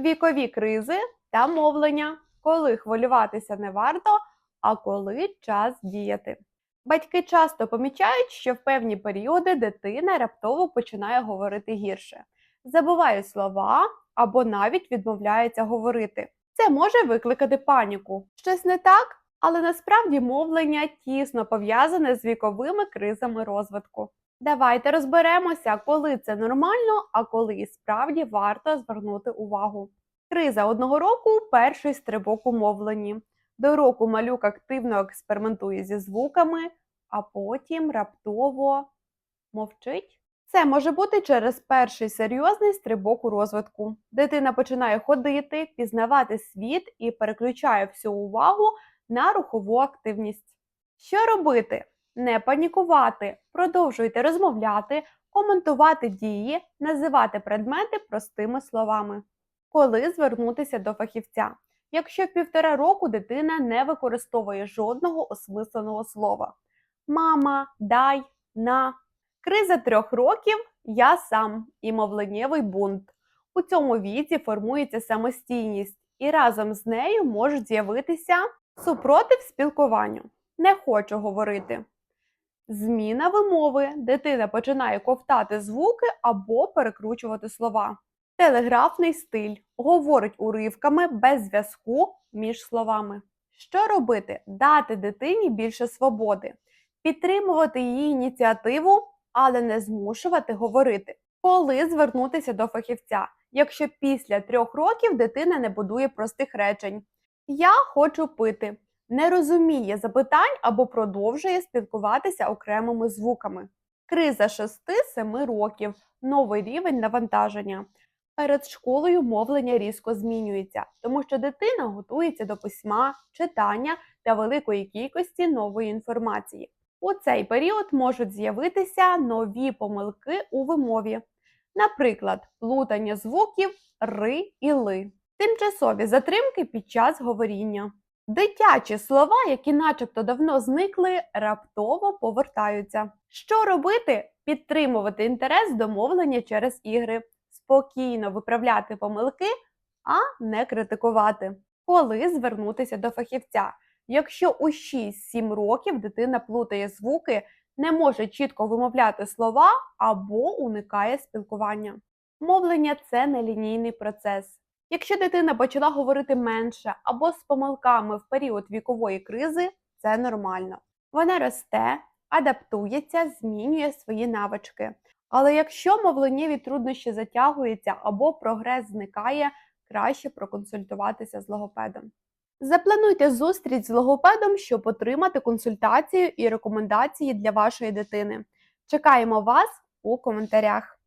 вікові кризи та мовлення, коли хвилюватися не варто, а коли час діяти. Батьки часто помічають, що в певні періоди дитина раптово починає говорити гірше, забуває слова або навіть відмовляється говорити. Це може викликати паніку. Щось не так, але насправді мовлення тісно пов'язане з віковими кризами розвитку. Давайте розберемося, коли це нормально, а коли і справді варто звернути увагу. Криза одного року перший стрибок у мовленні. До року малюк активно експериментує зі звуками, а потім раптово мовчить. Це може бути через перший серйозний стрибок у розвитку. Дитина починає ходити, пізнавати світ і переключає всю увагу на рухову активність. Що робити? Не панікувати, продовжуйте розмовляти, коментувати дії, називати предмети простими словами. Коли звернутися до фахівця? Якщо півтора року дитина не використовує жодного осмисленого слова. Мама, дай, на. Криза трьох років я сам і мовленнєвий бунт. У цьому віці формується самостійність, і разом з нею можуть з'явитися супротив спілкуванню. Не хочу говорити. Зміна вимови. Дитина починає ковтати звуки або перекручувати слова. Телеграфний стиль говорить уривками без зв'язку між словами. Що робити? Дати дитині більше свободи, підтримувати її ініціативу, але не змушувати говорити. Коли звернутися до фахівця, якщо після трьох років дитина не будує простих речень: Я хочу пити, не розуміє запитань або продовжує спілкуватися окремими звуками. Криза 6-7 років, новий рівень навантаження. Перед школою мовлення різко змінюється, тому що дитина готується до письма, читання та великої кількості нової інформації. У цей період можуть з'явитися нові помилки у вимові, наприклад, плутання звуків ри і ли, тимчасові затримки під час говоріння. Дитячі слова, які начебто давно зникли, раптово повертаються. Що робити? Підтримувати інтерес до мовлення через ігри, спокійно виправляти помилки, а не критикувати. Коли звернутися до фахівця? Якщо у 6-7 років дитина плутає звуки, не може чітко вимовляти слова або уникає спілкування. Мовлення це нелінійний процес. Якщо дитина почала говорити менше або з помилками в період вікової кризи, це нормально. Вона росте, адаптується, змінює свої навички. Але якщо мовленнєві труднощі затягуються або прогрес зникає, краще проконсультуватися з логопедом. Заплануйте зустріч з логопедом, щоб отримати консультацію і рекомендації для вашої дитини. Чекаємо вас у коментарях.